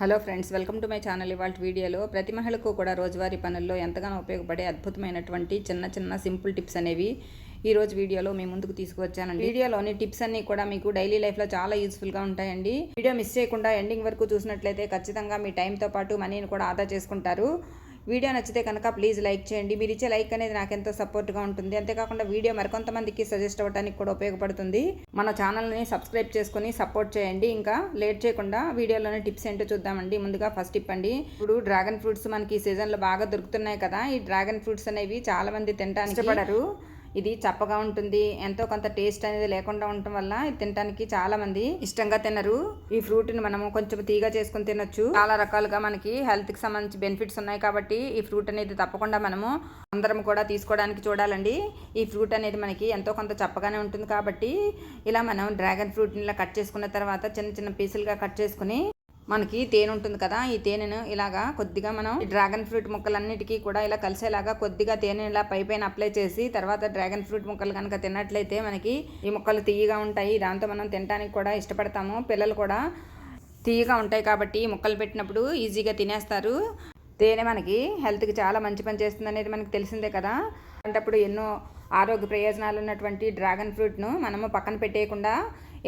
Hello friends welcome to my channel ఇవాళ వీడియోలో. ప్రతి మహిళకు కూడా రోజువారీ పనుల్లో ఎంతగానో ఉపయోగపడే అద్భుతమైనటువంటి చిన్న చిన్న సింపుల్ టిప్స్ అనేవి ఈ రోజు వీడియోలో మీ ముందుకు తీసుకువచ్చానండి. వీడియోలోని టిప్స్ అన్ని కూడా మీకు డైలీ లైఫ్లో చాలా యూస్ఫుల్గా ఉంటాయండి. వీడియో మిస్ చేయకుండా ఎండింగ్ వరకు చూసినట్లయితే ఖచ్చితంగా మీ టైంతో పాటు మనీని కూడా ఆదా చేసుకుంటారు. వీడియో నచ్చితే కనుక ప్లీజ్ లైక్ చేయండి. మీరు ఇచ్చే లైక్ అనేది నాకు ఎంతో సపోర్ట్గా ఉంటుంది. అంతేకాకుండా వీడియో మరికొంతమందికి సజెస్ట్ అవ్వడానికి కూడా ఉపయోగపడుతుంది. మన ఛానల్ని సబ్స్క్రైబ్ చేసుకుని సపోర్ట్ చేయండి. ఇంకా లేట్ చేయకుండా వీడియోలోనే టిప్స్ ఏంటో చూద్దామండి. ముందుగా ఫస్ట్ టిప్ అండి. ఇప్పుడు డ్రాగన్ ఫ్రూట్స్ మనకి ఈ సీజన్లో బాగా దొరుకుతున్నాయి కదా. ఈ డ్రాగన్ ఫ్రూట్స్ అనేవి చాలామంది తినడానికి ఇష్టపడరు. ఇది చప్పగా ఉంటుంది. ఎంతో కొంత టేస్ట్ అనేది లేకుండా ఉండటం వల్ల ఇది తినడానికి చాలా మంది ఇష్టంగా తినరు. ఈ ఫ్రూట్ని మనము కొంచెం తీగా చేసుకుని తినొచ్చు. చాలా రకాలుగా మనకి హెల్త్కి సంబంధించి బెనిఫిట్స్ ఉన్నాయి కాబట్టి ఈ ఫ్రూట్ అనేది తప్పకుండా మనము అందరం కూడా తీసుకోవడానికి చూడాలండి. ఈ ఫ్రూట్ అనేది మనకి ఎంతో కొంత చప్పగానే ఉంటుంది కాబట్టి ఇలా మనం డ్రాగన్ ఫ్రూట్ని ఇలా కట్ చేసుకున్న తర్వాత చిన్న చిన్న పీసులుగా కట్ చేసుకుని మనకి తేనె ఉంటుంది కదా ఈ తేనెను ఇలాగా కొద్దిగా మనం డ్రాగన్ ఫ్రూట్ ముక్కలన్నిటికీ కూడా ఇలా కలిసేలాగా కొద్దిగా తేనె ఇలా పై పైన అప్లై చేసి తర్వాత డ్రాగన్ ఫ్రూట్ ముక్కలు కనుక తిన్నట్లయితే మనకి ఈ ముక్కలు తీయగా ఉంటాయి. దాంతో మనం తినడానికి కూడా ఇష్టపడతాము. పిల్లలు కూడా తీయగా ఉంటాయి కాబట్టి ముక్కలు పెట్టినప్పుడు ఈజీగా తినేస్తారు. తేనె మనకి హెల్త్కి చాలా మంచి పని చేస్తుంది అనేది మనకి తెలిసిందే కదా. అంటప్పుడు ఎన్నో ఆరోగ్య ప్రయోజనాలు ఉన్నటువంటి డ్రాగన్ ఫ్రూట్ను మనము పక్కన పెట్టేయకుండా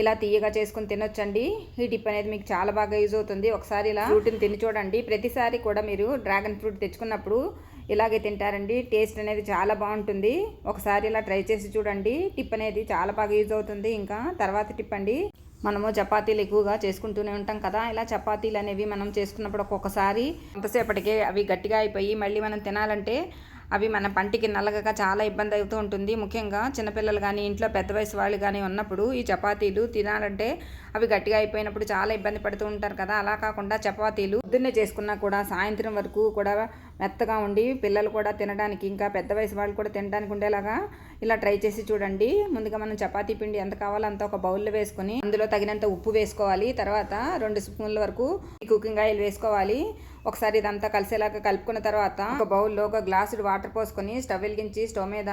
ఇలా తీయగా చేసుకుని తినొచ్చండి. ఈ టిప్ అనేది మీకు చాలా బాగా యూజ్ అవుతుంది. ఒకసారి ఇలా ఫ్రూట్ని తిని చూడండి. ప్రతిసారి కూడా మీరు డ్రాగన్ ఫ్రూట్ తెచ్చుకున్నప్పుడు ఇలాగే తింటారండి. టేస్ట్ అనేది చాలా బాగుంటుంది. ఒకసారి ఇలా ట్రై చేసి చూడండి. టిప్ అనేది చాలా బాగా యూజ్ అవుతుంది. ఇంకా తర్వాత టిప్ అండి. మనము చపాతీలు ఎక్కువగా చేసుకుంటూనే ఉంటాం కదా. ఇలా చపాతీలు అనేవి మనం చేసుకున్నప్పుడు ఒక్కొక్కసారి అంతసేపటికే అవి గట్టిగా అయిపోయి మళ్ళీ మనం తినాలంటే అవి మన పంటికి నల్లగగా చాలా ఇబ్బంది అవుతూ ఉంటుంది. ముఖ్యంగా చిన్నపిల్లలు కానీ ఇంట్లో పెద్ద వయసు వాళ్ళు కానీ ఉన్నప్పుడు ఈ చపాతీలు తినాలంటే అవి గట్టిగా అయిపోయినప్పుడు చాలా ఇబ్బంది పడుతూ ఉంటారు కదా. అలా కాకుండా చపాతీలు పొద్దున్నే చేసుకున్నా కూడా సాయంత్రం వరకు కూడా మెత్తగా ఉండి పిల్లలు కూడా తినడానికి ఇంకా పెద్ద వయసు వాళ్ళు కూడా తినడానికి ఉండేలాగా ఇలా ట్రై చేసి చూడండి. ముందుగా మనం చపాతీ పిండి ఎంత కావాలో అంత ఒక బౌల్లో వేసుకొని అందులో తగినంత ఉప్పు వేసుకోవాలి. తర్వాత రెండు స్పూన్ల వరకు కుకింగ్ ఆయిల్ వేసుకోవాలి. ఒకసారి ఇదంతా కలిసేలాగా కలుపుకున్న తర్వాత ఒక బౌల్లో ఒక గ్లాసుడు వాటర్ పోసుకొని స్టవ్ వెలిగించి స్టవ్ మీద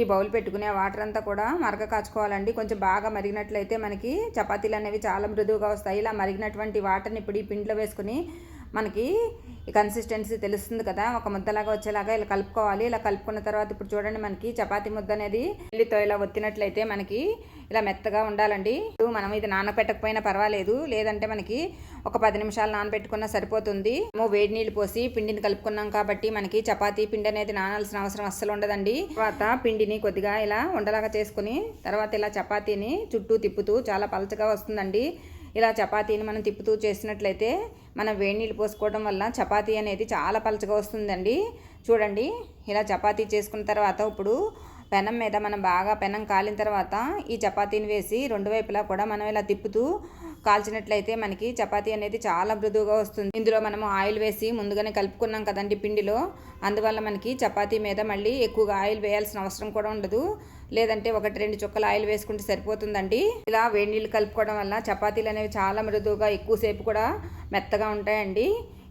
ఈ బౌల్ పెట్టుకుని ఆ వాటర్ అంతా కూడా మరగ కాచుకోవాలండి. కొంచెం బాగా మరిగినట్లయితే మనకి చపాతీలు అనేవి చాలా మృదువుగా వస్తాయి. ఇలా మరిగినటువంటి వాటర్ని ఇప్పుడు ఈ పిండిలో వేసుకుని మనకి ఈ కన్సిస్టెన్సీ తెలుస్తుంది కదా. ఒక ముద్దలాగా వచ్చేలాగా ఇలా కలుపుకోవాలి. ఇలా కలుపుకున్న తర్వాత ఇప్పుడు చూడండి మనకి చపాతీ ముద్ద అనేది పెళ్ళితో ఇలా ఒత్తినట్లయితే మనకి ఇలా మెత్తగా ఉండాలండి. ఇప్పుడు మనం ఇది నానబెట్టకపోయినా పర్వాలేదు. లేదంటే మనకి ఒక పది నిమిషాలు నానబెట్టుకున్నా సరిపోతుంది. మేము వేడి నీళ్ళు పోసి పిండిని కలుపుకున్నాం కాబట్టి మనకి చపాతీ పిండి అనేది నానాల్సిన అవసరం అస్సలు ఉండదండి. తర్వాత పిండిని కొద్దిగా ఇలా ఉండలాగా చేసుకుని తర్వాత ఇలా చపాతీని చుట్టూ తిప్పుతూ చాలా పలచగా వస్తుందండి. ఇలా చపాతీని మనం తిప్పుతూ చేసినట్లయితే మనం వేడి నీళ్ళు పోసుకోవడం వల్ల చపాతీ అనేది చాలా పలచగా వస్తుందండి. చూడండి ఇలా చపాతీ చేసుకున్న తర్వాత ఇప్పుడు పెనం మీద మనం బాగా పెనం కాలిన తర్వాత ఈ చపాతీని వేసి రెండు వైపులా కూడా మనం ఇలా తిప్పుతూ కాల్చినట్లయితే మనకి చపాతీ అనేది చాలా మృదువుగా వస్తుంది. ఇందులో మనము ఆయిల్ వేసి ముందుగానే కలుపుకున్నాం కదండి పిండిలో. అందువల్ల మనకి చపాతీ మీద మళ్ళీ ఎక్కువగా ఆయిల్ వేయాల్సిన అవసరం కూడా ఉండదు. లేదంటే ఒకటి రెండు చుక్కల ఆయిల్ వేసుకుంటే సరిపోతుందండి. ఇలా వేడి నీళ్ళు కలుపుకోవడం వల్ల చపాతీలు అనేవి చాలా మృదువుగా ఎక్కువసేపు కూడా మెత్తగా ఉంటాయండి.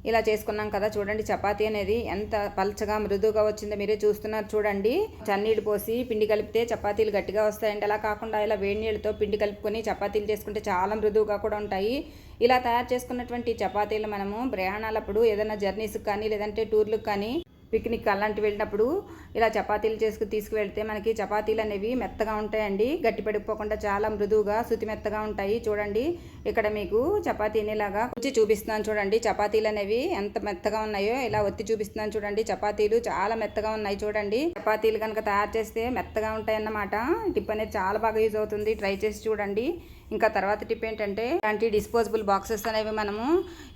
ఇలా చేసుకున్నాం కదా చూడండి చపాతీ అనేది ఎంత పల్చగా మృదువుగా వచ్చిందో మీరే చూస్తున్నారు చూడండి. చన్నీళ్ళు పోసి పిండి కలిపితే చపాతీలు గట్టిగా వస్తాయండి. అలా కాకుండా ఇలా వేడి నీళ్ళతో పిండి కలుపుకొని చపాతీలు చేసుకుంటే చాలా మృదువుగా కూడా ఉంటాయి. ఇలా తయారు చేసుకున్నటువంటి చపాతీలు మనము ప్రయాణాలప్పుడు ఏదైనా జర్నీస్కి కానీ లేదంటే టూర్లకు కానీ పిక్నిక్ అలాంటి వెళ్ళినప్పుడు ఇలా చపాతీలు చేసుకుని తీసుకువెళ్తే మనకి చపాతీలు అనేవి మెత్తగా ఉంటాయండి. గట్టి పడిపోకుండా చాలా మృదువుగా శుతి మెత్తగా ఉంటాయి. చూడండి ఇక్కడ మీకు చపాతీని ఇలాగా వచ్చి చూపిస్తున్నాను చూడండి. చపాతీలు అనేవి ఎంత మెత్తగా ఉన్నాయో ఇలా ఒత్తి చూపిస్తున్నాను చూడండి. చపాతీలు చాలా మెత్తగా ఉన్నాయి చూడండి. చపాతీలు కనుక తయారు చేస్తే మెత్తగా ఉంటాయి అన్నమాట టిప్ అనేది చాలా బాగా యూజ్ అవుతుంది. ట్రై చేసి చూడండి. ఇంకా తర్వాత టిప్ ఏంటంటే ఇలాంటి డిస్పోజబుల్ బాక్సెస్ అనేవి మనము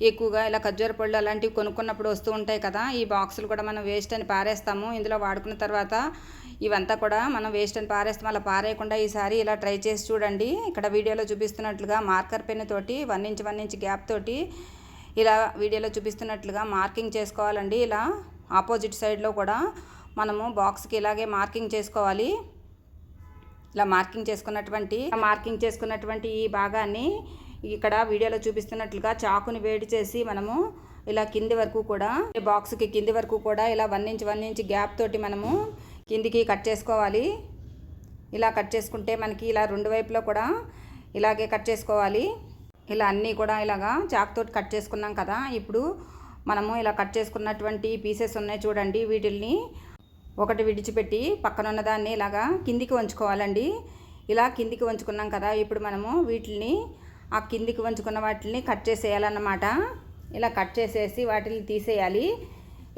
ఎక్కువగా ఇలా ఖర్జూర పళ్ళు అలాంటివి కొనుక్కున్నప్పుడు వస్తూ ఉంటాయి కదా ఈ బాక్సులు కూడా మనం వేస్ట్ అని పారేస్తాము. ఇందులో వాడుకున్న తర్వాత ఇవంతా కూడా మనం వేస్ట్ అని పారేస్తాం. అలా పారేయకుండా ఈసారి ఇలా ట్రై చేసి చూడండి. ఇక్కడ వీడియోలో చూపిస్తున్నట్లుగా మార్కర్ పెన్ తోటి one inch one inch gap తోటి ఇలా వీడియోలో చూపిస్తున్నట్లుగా మార్కింగ్ చేసుకోవాలండి. ఇలా ఆపోజిట్ సైడ్లో కూడా మనము బాక్స్కి ఇలాగే మార్కింగ్ చేసుకోవాలి. ఇలా మార్కింగ్ చేసుకున్నటువంటి మార్కింగ్ చేసుకున్నటువంటి ఈ భాగాన్ని ఇక్కడ వీడియోలో చూపిస్తున్నట్లుగా చాకుని వేడి చేసి మనము ఇలా కింది వరకు కూడా బాక్స్కి కింది వరకు కూడా ఇలా one inch one inch gap తోటి మనము కిందికి కట్ చేసుకోవాలి. ఇలా కట్ చేసుకుంటే మనకి ఇలా రెండు వైపులో కూడా ఇలాగే కట్ చేసుకోవాలి. ఇలా అన్నీ కూడా ఇలాగా చాక్తోటి కట్ చేసుకున్నాం కదా ఇప్పుడు మనము ఇలా కట్ చేసుకున్నటువంటి పీసెస్ ఉన్నాయి చూడండి వీటిల్ని ఒకటి విడిచిపెట్టి పక్కన ఉన్న దాన్ని ఇలాగా కిందికి వంచుకోవాలండి. ఇలా కిందికి వంచుకున్నాం కదా ఇప్పుడు మనము వీటిని ఆ కిందికి వంచుకున్న వాటిని కట్ చేసేయాలన్నమాట. ఇలా కట్ చేసేసి వాటిని తీసేయాలి.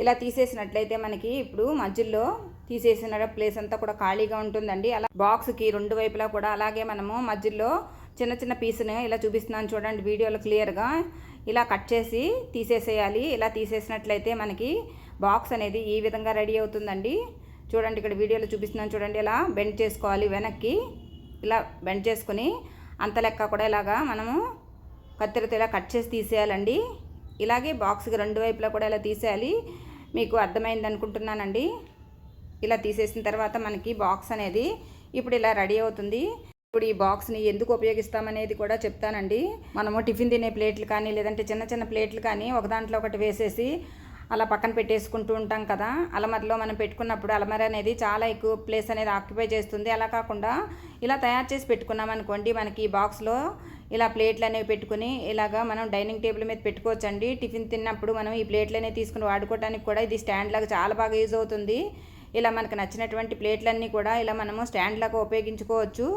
ఇలా తీసేసినట్లయితే మనకి ఇప్పుడు మధ్యలో తీసేసిన ప్లేస్ అంతా కూడా ఖాళీగా ఉంటుందండి. అలా బాక్స్కి రెండు వైపులా కూడా అలాగే మనము మధ్యలో చిన్న చిన్న పీస్ని ఇలా చూపిస్తున్నాను చూడండి వీడియోలో క్లియర్గా. ఇలా కట్ చేసి తీసేసేయాలి. ఇలా తీసేసినట్లయితే మనకి బాక్స్ అనేది ఈ విధంగా రెడీ అవుతుందండి. చూడండి ఇక్కడ వీడియోలో చూపిస్తున్నాను చూడండి ఇలా బెండ్ చేసుకోవాలి వెనక్కి. ఇలా బెండ్ చేసుకుని అంత లెక్క కూడా ఇలాగా మనము కత్తెరతో ఇలా కట్ చేసి తీసేయాలండి. ఇలాగే బాక్స్కి రెండు వైపులా కూడా ఇలా తీసేయాలి. మీకు అర్థమైంది అనుకుంటున్నానండి. ఇలా తీసేసిన తర్వాత మనకి బాక్స్ అనేది ఇప్పుడు ఇలా రెడీ అవుతుంది. ఇప్పుడు ఈ బాక్స్ని ఎందుకు ఉపయోగిస్తామనేది కూడా చెప్తానండి. మనము టిఫిన్ తినే ప్లేట్లు కానీ లేదంటే చిన్న చిన్న ప్లేట్లు కానీ ఒక దాంట్లో ఒకటి వేసేసి అలా పక్కన పెట్టేసుకుంటూ ఉంటాం కదా. అలమరలో మనం పెట్టుకున్నప్పుడు అలమర అనేది చాలా ఎక్కువ ప్లేస్ అనేది ఆక్యుపై చేస్తుంది. అలా కాకుండా ఇలా తయారు చేసి పెట్టుకున్నాం అనుకోండి మనకి ఈ బాక్స్లో ఇలా ప్లేట్లు అనేవి పెట్టుకుని ఇలాగా మనం డైనింగ్ టేబుల్ మీద పెట్టుకోవచ్చండి. టిఫిన్ తిన్నప్పుడు మనం ఈ ప్లేట్లు అనేవి తీసుకుని వాడుకోవడానికి కూడా ఇది స్టాండ్ లాగా చాలా బాగా యూజ్ అవుతుంది. ఇలా మనకు నచ్చినటువంటి ప్లేట్లన్నీ కూడా ఇలా మనము స్టాండ్ లాగా ఉపయోగించుకోవచ్చు.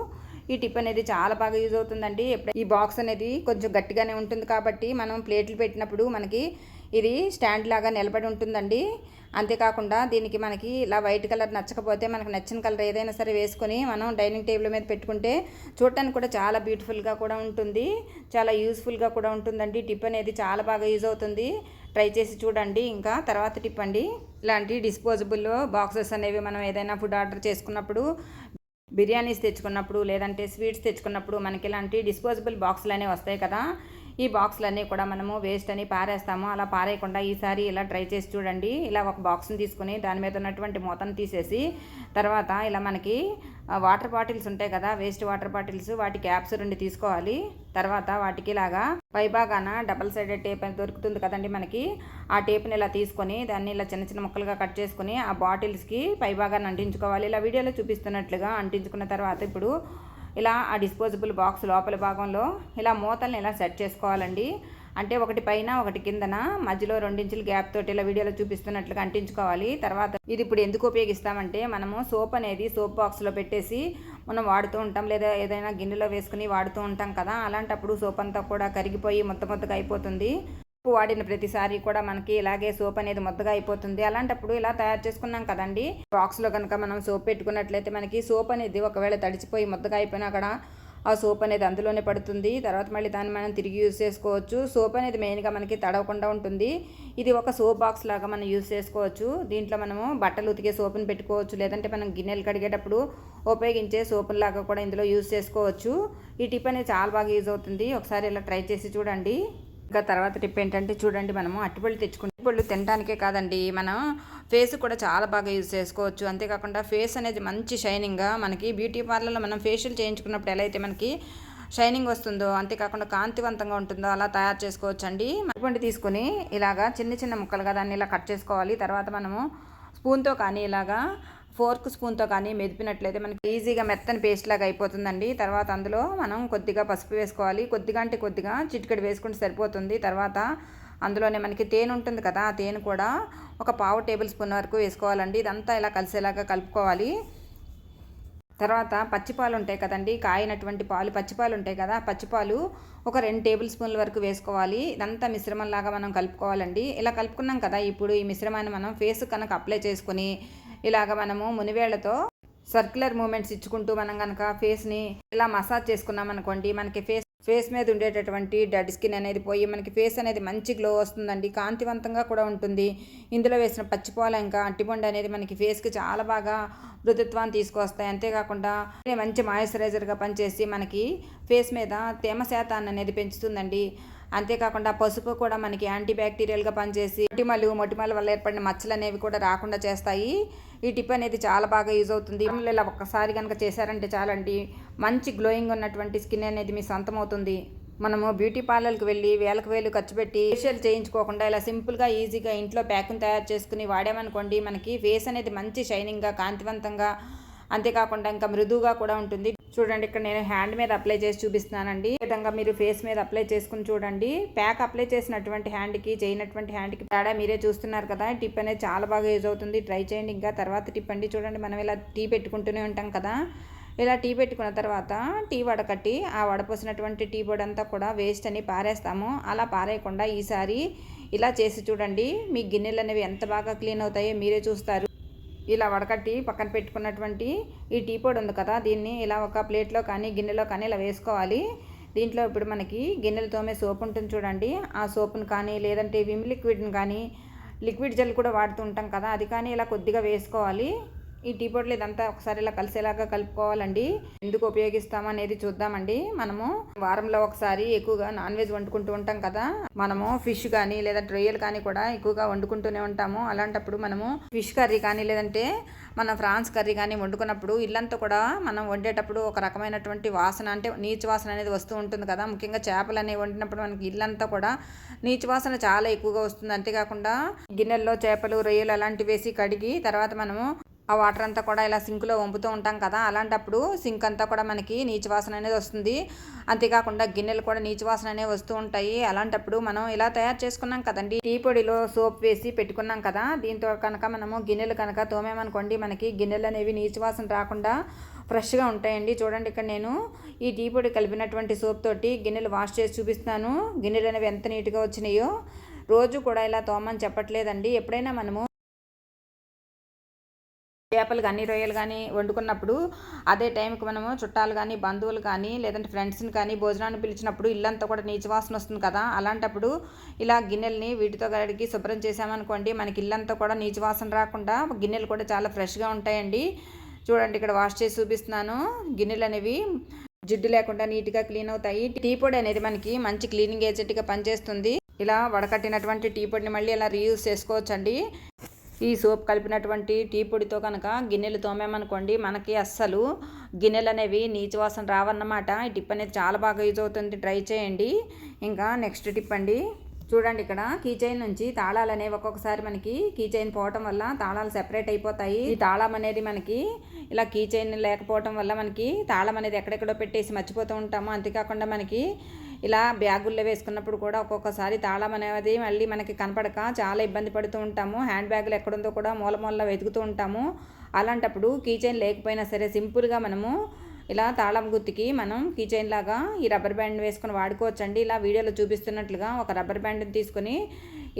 ఈ టిప్ అనేది చాలా బాగా యూజ్ అవుతుందండి. ఈ బాక్స్ అనేది కొంచెం గట్టిగానే ఉంటుంది కాబట్టి మనం ప్లేట్లు పెట్టినప్పుడు మనకి ఇది స్టాండ్ లాగా నిలబడి ఉంటుందండి. అంతేకాకుండా దీనికి మనకి ఇలా వైట్ కలర్ నచ్చకపోతే మనకు నచ్చిన కలర్ ఏదైనా సరే వేసుకొని మనం డైనింగ్ టేబుల్ మీద పెట్టుకుంటే చూడటానికి కూడా చాలా బ్యూటిఫుల్గా కూడా ఉంటుంది. చాలా యూస్ఫుల్గా కూడా ఉంటుందండి. టిప్ అనేది చాలా బాగా యూజ్ అవుతుంది. ట్రై చేసి చూడండి. ఇంకా తర్వాత టిప్ అండి. ఇలాంటి డిస్పోజబుల్ బాక్సెస్ అనేవి మనం ఏదైనా ఫుడ్ ఆర్డర్ చేసుకున్నప్పుడు బిర్యానీస్ తెచ్చుకున్నప్పుడు లేదంటే స్వీట్స్ తెచ్చుకున్నప్పుడు మనకి ఇలాంటి డిస్పోజబుల్ బాక్సులు అనేవి వస్తాయి కదా. ఈ బాక్సులన్నీ కూడా మనము వేస్ట్ అని పారేస్తాము. అలా పారేయకుండా ఈసారి ఇలా ట్రై చేసి చూడండి. ఇలా ఒక బాక్స్ని తీసుకుని దాని మీద ఉన్నటువంటి మూతను తీసేసి తర్వాత ఇలా మనకి వాటర్ బాటిల్స్ ఉంటాయి కదా వేస్ట్ వాటర్ బాటిల్స్ వాటి క్యాప్స్ రెండు తీసుకోవాలి. తర్వాత వాటికి ఇలాగా పైభాగాన డబల్ సైడెడ్ టేప్ అని దొరుకుతుంది కదండి మనకి. ఆ టేప్ని ఇలా తీసుకొని దాన్ని ఇలా చిన్న చిన్న ముక్కలుగా కట్ చేసుకుని ఆ బాటిల్స్కి పైభాగాన్ని అంటించుకోవాలి. ఇలా వీడియోలో చూపిస్తున్నట్లుగా అంటించుకున్న తర్వాత ఇప్పుడు ఇలా ఆ డిస్పోజబుల్ బాక్స్ లోపల భాగంలో ఇలా మూతల్ని ఇలా సెట్ చేసుకోవాలండి? అంటే ఒకటి పైన ఒకటి కిందన మధ్యలో రెండించుల గ్యాప్ తోటి ఇలా వీడియోలో చూపిస్తున్నట్లుగా అంటించుకోవాలి. తర్వాత ఇది ఇప్పుడు ఎందుకు ఉపయోగిస్తామంటే మనము సోప్ అనేది సోప్ బాక్స్లో పెట్టేసి మనం వాడుతూ ఉంటాం లేదా ఏదైనా గిన్నెలో వేసుకుని వాడుతూ ఉంటాం కదా అలాంటప్పుడు సోప్ అంతా కూడా కరిగిపోయి మొత్తం మొత్తగా అయిపోతుంది. ఉప్పు వాడిన ప్రతిసారి కూడా మనకి ఇలాగే సోప్ అనేది ముద్దగా అయిపోతుంది. అలాంటప్పుడు ఇలా తయారు చేసుకున్నాం కదండి. బాక్స్లో కనుక మనం సోప్ పెట్టుకున్నట్లయితే మనకి సోప్ అనేది ఒకవేళ తడిచిపోయి ముద్దగా అయిపోయినా కూడా ఆ సోప్ అనేది అందులోనే పడుతుంది. తర్వాత మళ్ళీ దాన్ని మనం తిరిగి యూజ్ చేసుకోవచ్చు. సోప్ అనేది మెయిన్గా మనకి తడవకుండా ఉంటుంది. ఇది ఒక సోప్ బాక్స్ లాగా మనం యూజ్ చేసుకోవచ్చు. దీంట్లో మనము బట్టలు ఉతికే సోపుని పెట్టుకోవచ్చు. లేదంటే మనం గిన్నెలు కడిగేటప్పుడు ఉపయోగించే సోపులాగా కూడా ఇందులో యూజ్ చేసుకోవచ్చు. ఈ టిప్ అనేది చాలా బాగా యూజ్ అవుతుంది. ఒకసారి ఇలా ట్రై చేసి చూడండి. ఇంకా తర్వాత టిప్ ఏంటంటే చూడండి మనము అట్టిపళ్ళు తెచ్చుకుంటే పళ్ళు తినడానికే కాదండి. మనం ఫేస్ కూడా చాలా బాగా యూజ్ చేసుకోవచ్చు. అంతేకాకుండా ఫేస్ అనేది మంచి షైనింగ్గా మనకి బ్యూటీ పార్లర్లో మనం ఫేషియల్ చేయించుకున్నప్పుడు ఎలా అయితే మనకి షైనింగ్ వస్తుందో అంతేకాకుండా కాంతివంతంగా ఉంటుందో అలా తయారు చేసుకోవచ్చు అండి అటువంటి తీసుకుని ఇలాగా చిన్న చిన్న ముక్కలుగా దాన్ని ఇలా కట్ చేసుకోవాలి. తర్వాత మనము స్పూన్తో కానీ ఇలాగా ఫోర్క్ స్పూన్తో కానీ మెదిపినట్లయితే మనకి ఈజీగా మెత్తని పేస్ట్ లాగా అయిపోతుందండి. తర్వాత అందులో మనం కొద్దిగా పసుపు వేసుకోవాలి. కొద్దిగా అంటే కొద్దిగా చిటికెడు వేసుకుంటే సరిపోతుంది. తర్వాత అందులోనే మనకి తేనె ఉంటుంది కదా ఆ తేనె కూడా ఒక పావు టేబుల్ స్పూన్ వరకు వేసుకోవాలండి. ఇదంతా ఇలా కలిసేలాగా కలుపుకోవాలి. తర్వాత పచ్చిపాలు ఉంటాయి కదండి కాయినటువంటి పాలు పచ్చిపాలు ఉంటాయి కదా పచ్చిపాలు ఒక రెండు టేబుల్ స్పూన్ల వరకు వేసుకోవాలి. ఇదంతా మిశ్రమంలాగా మనం కలుపుకోవాలండి. ఇలా కలుపుకున్నాం కదా ఇప్పుడు ఈ మిశ్రమాన్ని మనం ఫేస్ కనుక అప్లై చేసుకుని ఇలాగ మనము మునివేళ్ళతో సర్క్యులర్ మూమెంట్స్ ఇచ్చుకుంటూ మనం కనుక ఫేస్ని ఇలా మసాజ్ చేసుకున్నాం అనుకోండి మనకి ఫేస్ ఫేస్ మీద ఉండేటటువంటి డెడ్ స్కిన్ అనేది పోయి మనకి ఫేస్ అనేది మంచి గ్లో వస్తుందండి కాంతివంతంగా కూడా ఉంటుంది. ఇందులో వేసిన పచ్చిపాల ఇంకా అట్టిపండు అనేది మనకి ఫేస్కి చాలా బాగా మృదుత్వాన్ని తీసుకొస్తాయి. అంతేకాకుండా మంచి మాయిశ్చరైజర్గా పనిచేసి మనకి ఫేస్ మీద తేమ శాతాన్ని అనేది పెంచుతుందండి. అంతేకాకుండా పసుపు కూడా మనకి యాంటీ బ్యాక్టీరియల్గా పనిచేసి మొటిమలు మొటిమల వల్ల ఏర్పడిన మచ్చలు అనేవి కూడా రాకుండా చేస్తాయి. ఈ టిప్ అనేది చాలా బాగా యూజ్ అవుతుంది. ఇలా ఒక్కసారి కనుక చేశారంటే చాలండి. మంచి గ్లోయింగ్ ఉన్నటువంటి స్కిన్ అనేది మీ సొంతం అవుతుంది. మనము బ్యూటీ పార్లర్కి వెళ్ళి వేలకు వేలు ఖర్చు పెట్టి ఫేషియల్ చేయించుకోకుండా ఇలా సింపుల్గా ఈజీగా ఇంట్లో ప్యాక్ని తయారు చేసుకుని వాడామనుకోండి మనకి ఫేస్ అనేది మంచి షైనింగ్గా కాంతివంతంగా అంతేకాకుండా ఇంకా మృదువుగా కూడా ఉంటుంది. చూడండి ఇక్కడ నేను హ్యాండ్ మీద అప్లై చేసి చూపిస్తున్నానండి. ఈ విధంగా మీరు ఫేస్ మీద అప్లై చేసుకుని చూడండి. ప్యాక్ అప్లై చేసినటువంటి హ్యాండ్కి చేయనటువంటి హ్యాండ్కి తేడా మీరే చూస్తున్నారు కదా. టిప్ అనేది చాలా బాగా యూజ్ అవుతుంది. ట్రై చేయండి ఇంకా. తర్వాత టిప్ అండి. చూడండి మనం ఇలా టీ పెట్టుకుంటూనే ఉంటాం కదా. ఇలా టీ పెట్టుకున్న తర్వాత టీ వడకట్టి ఆ వడపోసినటువంటి టీ పొడి అంతా కూడా వేస్ట్ అని పారేస్తాము. అలా పారేయకుండా ఈసారి ఇలా చేసి చూడండి. మీ గిన్నెలు అనేవి ఎంత బాగా క్లీన్ అవుతాయో మీరే చూస్తారు. ఇలా వడకట్టి పక్కన పెట్టుకున్నటువంటి ఈ టీ పొడి ఉంది కదా దీన్ని ఇలా ఒక ప్లేట్లో కానీ గిన్నెలో కానీ ఇలా వేసుకోవాలి. దీంట్లో ఇప్పుడు మనకి గిన్నెలు తోమే సోప్ ఉంటుంది చూడండి. ఆ సోప్ను కానీ లేదంటే విమ్ లిక్విడ్ని కానీ లిక్విడ్ జెల్ కూడా వాడుతూ ఉంటాం కదా అది కానీ ఇలా కొద్దిగా వేసుకోవాలి. ఈ టీ పొడిలు ఇదంతా ఒకసారి ఇలా కలిసేలాగా కలుపుకోవాలండి. ఎందుకు ఉపయోగిస్తాము అనేది చూద్దామండి. మనము వారంలో ఒకసారి ఎక్కువగా నాన్ వెజ్ వండుకుంటూ ఉంటాం కదా. మనము ఫిష్ కానీ లేదా రొయ్యలు కానీ కూడా ఎక్కువగా వండుకుంటూనే ఉంటాము. అలాంటప్పుడు మనము ఫిష్ కర్రీ కానీ లేదంటే మనం ఫ్రాన్స్ కర్రీ కానీ వండుకున్నప్పుడు ఇల్లంతా కూడా మనం వండేటప్పుడు ఒక రకమైనటువంటి వాసన అంటే నీచు వాసన అనేది వస్తూ ఉంటుంది కదా. ముఖ్యంగా చేపలు అనేవి వండినప్పుడు మనకి ఇల్లంతా కూడా నీచు వాసన చాలా ఎక్కువగా వస్తుంది. అంతేకాకుండా గిన్నెల్లో చేపలు రొయ్యలు అలాంటివి వేసి కడిగి తర్వాత మనము ఆ వాటర్ అంతా కూడా ఇలా సింక్లో వంపుతూ ఉంటాం కదా అలాంటప్పుడు సింక్ అంతా కూడా మనకి నీచు వాసన అనేది వస్తుంది. అంతేకాకుండా గిన్నెలు కూడా నీచు వాసన అనేవి వస్తూ ఉంటాయి. అలాంటప్పుడు మనం ఇలా తయారు చేసుకున్నాం కదండి. టీ పొడిలో సోప్ వేసి పెట్టుకున్నాం కదా దీంతో కనుక మనము గిన్నెలు కనుక తోమేమనుకోండి మనకి గిన్నెలు అనేవి నీచు వాసన రాకుండా ఫ్రెష్గా ఉంటాయండి. చూడండి ఇక్కడ నేను ఈ టీ పొడి కలిపినటువంటి సోప్ తోటి గిన్నెలు వాష్ చేసి చూపిస్తాను గిన్నెలు అనేవి ఎంత నీట్గా వచ్చినాయో రోజు కూడా ఇలా తోమని చెప్పట్లేదండి. ఎప్పుడైనా మనము చేపలు కానీ రొయ్యలు కానీ వండుకున్నప్పుడు అదే టైంకి మనము చుట్టాలు కానీ బంధువులు కానీ లేదంటే ఫ్రెండ్స్ని కానీ భోజనాన్ని పిలిచినప్పుడు ఇల్లంతా కూడా నీచు వాసన వస్తుంది కదా. అలాంటప్పుడు ఇలా గిన్నెల్ని వీటితో కడిగి శుభ్రం చేసామనుకోండి మనకి ఇల్లంతా కూడా నీచు వాసన రాకుండా గిన్నెలు కూడా చాలా ఫ్రెష్గా ఉంటాయండి. చూడండి ఇక్కడ వాష్ చేసి చూపిస్తున్నాను. గిన్నెలు అనేవి జిడ్డు లేకుండా నీట్గా క్లీన్ అవుతాయి. టీ పొడి అనేది మనకి మంచి క్లీనింగ్ ఏజెంట్గా పనిచేస్తుంది. ఇలా వడకట్టినటువంటి టీ పొడిని మళ్ళీ ఇలా రీయూస్ చేసుకోవచ్చండి. ఈ సోప్ కలిపినటువంటి టీ పొడితో కనుక గిన్నెలు తోమేమనుకోండి మనకి అస్సలు గిన్నెలు అనేవి నీచు వాసన రావన్నమాట. ఈ టిప్ అనేది చాలా బాగా యూజ్ అవుతుంది. ట్రై చేయండి. ఇంకా నెక్స్ట్ టిప్ అండి. చూడండి ఇక్కడ కీ చైన్ నుంచి తాళాలు అనేవి ఒక్కొక్కసారి మనకి కీ చైన్ పోవటం వల్ల తాళాలు సెపరేట్ అయిపోతాయి. ఈ తాళం అనేది మనకి ఇలా కీ చైన్ లేకపోవటం వల్ల మనకి తాళం అనేది ఎక్కడెక్కడో పెట్టేసి మర్చిపోతూ ఉంటాము. అంతేకాకుండా మనకి ఇలా బ్యాగుల్లో వేసుకున్నప్పుడు కూడా ఒక్కొక్కసారి తాళం అనేది మళ్ళీ మనకి కనపడక చాలా ఇబ్బంది పడుతూ ఉంటాము. హ్యాండ్ బ్యాగులు ఎక్కడుందో కూడా మూల మూల వెతుకుతూ ఉంటాము. అలాంటప్పుడు కీచైన్ లేకపోయినా సరే సింపుల్గా మనము ఇలా తాళం గుత్తికి మనం కీచైన్ లాగా ఈ రబ్బర్ బ్యాండ్ వేసుకొని వాడుకోవచ్చండి. ఇలా వీడియోలో చూపిస్తున్నట్లుగా ఒక రబ్బర్ బ్యాండ్ని తీసుకొని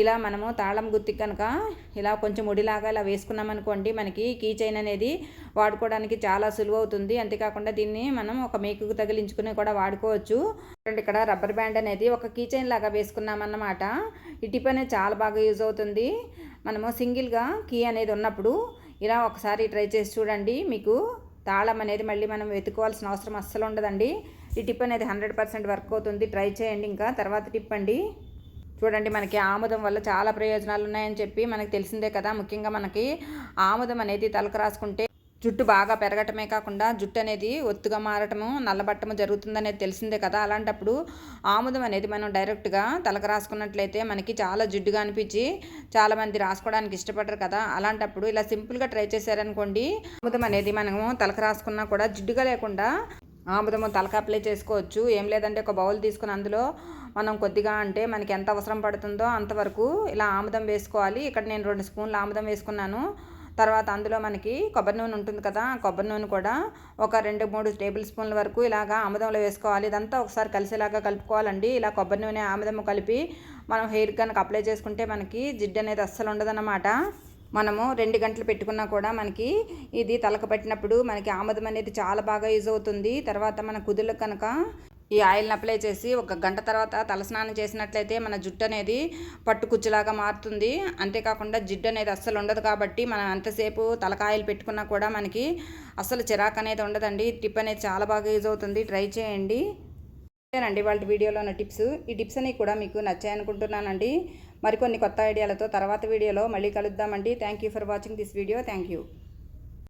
ఇలా మనము తాళం గుత్తి కనుక ఇలా కొంచెం ముడిలాగా ఇలా వేసుకున్నామనుకోండి మనకి కీ చైన్ అనేది వాడుకోవడానికి చాలా సులువు అవుతుంది అంతేకాకుండా దీన్ని మనం ఒక మేకుకు తగిలించుకుని కూడా వాడుకోవచ్చు. ఇక్కడ రబ్బర్ బ్యాండ్ అనేది ఒక కీ చైన్ లాగా వేసుకున్నామన్నమాట ఈ టిప్ అనేది చాలా బాగా యూజ్ అవుతుంది. మనము సింగిల్గా కీ అనేది ఉన్నప్పుడు ఇలా ఒకసారి ట్రై చేసి చూడండి. మీకు తాళం అనేది మళ్ళీ మనం వెతుకోవాల్సిన అవసరం అస్సలు ఉండదండి. ఈ టిప్ అనేది హండ్రెడ్ పర్సెంట్ వర్క్ అవుతుంది. ట్రై చేయండి ఇంకా. తర్వాత టిప్ అండి. చూడండి మనకి ఆముదం వల్ల చాలా ప్రయోజనాలు ఉన్నాయని చెప్పి మనకి తెలిసిందే కదా. ముఖ్యంగా మనకి ఆముదం అనేది తలకు రాసుకుంటే జుట్టు బాగా పెరగటమే కాకుండా జుట్టు అనేది ఒత్తుగా మారటము నల్లబట్టము జరుగుతుందనేది తెలిసిందే కదా. అలాంటప్పుడు ఆముదం అనేది మనం డైరెక్ట్గా తలకు రాసుకున్నట్లయితే మనకి చాలా జిడ్డుగా అనిపించి చాలామంది రాసుకోవడానికి ఇష్టపడరు కదా. అలాంటప్పుడు ఇలా సింపుల్గా ట్రై చేశారనుకోండి ఆముదం అనేది మనము తలకు రాసుకున్నా కూడా జిడ్డుగా లేకుండా ఆముదము తలకు అప్లై చేసుకోవచ్చు. ఏం లేదంటే ఒక బౌల్ తీసుకుని అందులో మనం కొద్దిగా అంటే మనకి ఎంత అవసరం పడుతుందో అంతవరకు ఇలా ఆముదం వేసుకోవాలి. ఇక్కడ నేను రెండు స్పూన్లు ఆముదం వేసుకున్నాను. తర్వాత అందులో మనకి కొబ్బరి నూనె ఉంటుంది కదా కొబ్బరి నూనె కూడా ఒక రెండు మూడు టేబుల్ స్పూన్ల వరకు ఇలాగా ఆముదంలో వేసుకోవాలి. ఇదంతా ఒకసారి కలిసేలాగా కలుపుకోవాలండి. ఇలా కొబ్బరి నూనె ఆముదము కలిపి మనం హెయిర్ కనుక అప్లై చేసుకుంటే మనకి జిడ్డు అనేది అస్సలు ఉండదన్నమాట. మనము రెండు గంటలు పెట్టుకున్నా కూడా మనకి ఇది తలకు పెట్టినప్పుడు మనకి ఆముదం అనేది చాలా బాగా యూజ్ అవుతుంది. తర్వాత మన కుదులకు కనుక ఈ ఆయిల్ని అప్లై చేసి ఒక గంట తర్వాత తలస్నానం చేసినట్లయితే మన జుట్టు అనేది పట్టు కుచ్చులాగా మారుతుంది. అంతేకాకుండా జిడ్డు అనేది అస్సలు ఉండదు కాబట్టి మనం ఎంతసేపు తలకాయలు పెట్టుకున్నా కూడా మనకి అస్సలు చిరాకు అనేది ఉండదండి. టిప్ అనేది చాలా బాగా యూజ్ అవుతుంది. ట్రై చేయండి. అండి వాళ్ళ వీడియోలో ఉన్న టిప్స్. ఈ టిప్స్ అనేవి కూడా మీకు నచ్చాయనుకుంటున్నానండి. మరికొన్ని కొత్త ఐడియాలతో తర్వాత వీడియోలో మళ్ళీ కలుద్దామండి. Thank you for watching this video thank you